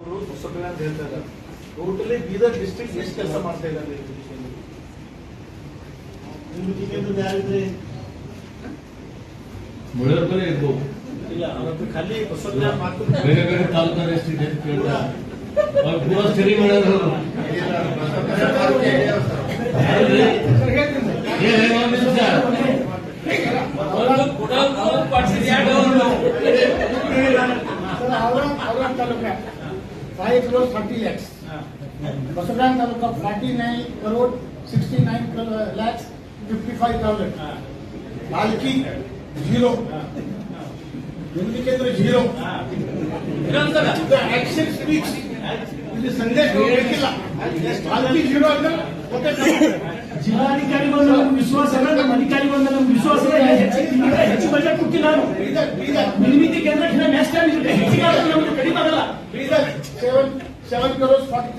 ಅವರು ಹೊಸಬನ ಅಂತ ಹೇಳ್ತಾ ಇದ್ದಾರೆ. ಟೋಟಲಿ ಬೀದರ್ ಡಿಸ್ಟ್ರಿಕ್ಟ್ ಎಷ್ಟು ಕೆಲಸ ಮಾಡ್ತಾ ಇದ್ದಾರೆ ಇರ್ಬೋದು. ಇಲ್ಲ ಖಾಲಿ ಅವರು ತಾಲೂಕ. Five crore thirty lakhs Basoda taluka forty nine crore sixty nine lakhs fifty five thousand zero केंद्र ज़ीरो बंद विश्वास ना? अधिकारी बंद विश्वास केंद्र नेक्स्ट टाइम